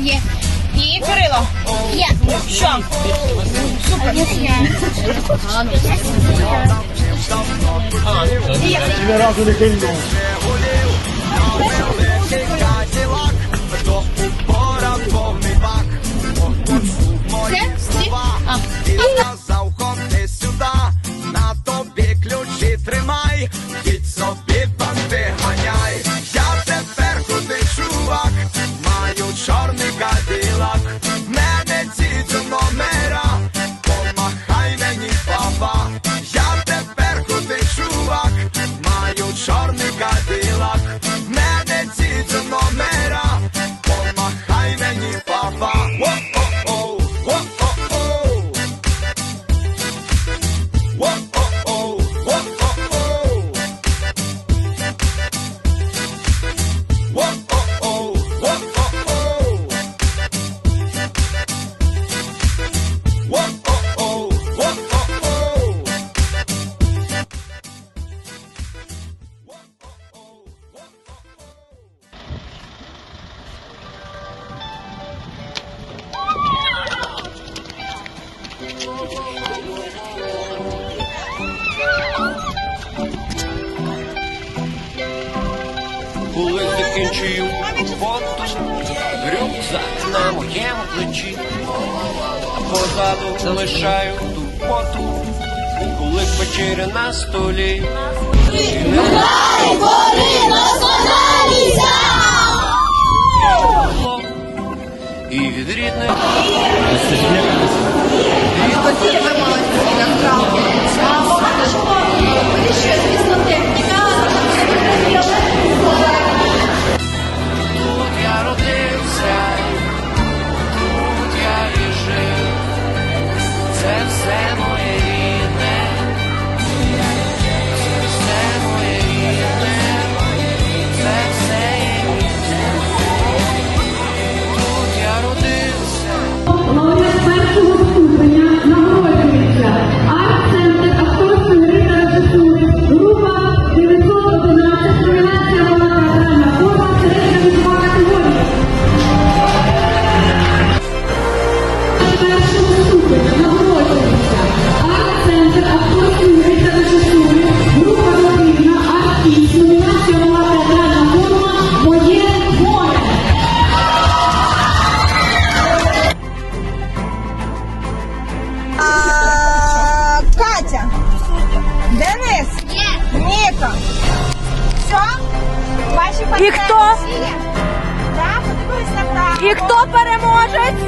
Є. І Кирило. Є. Що? Супер. Є. Разу не кинув. Коли закінчую фото, рюкзак на моєму плечі, позаду лишаю турботу, коли вечеря на столі. Гори на Ніхто. Все? Ваші партнери І хто? Всі? Да. І хто переможець?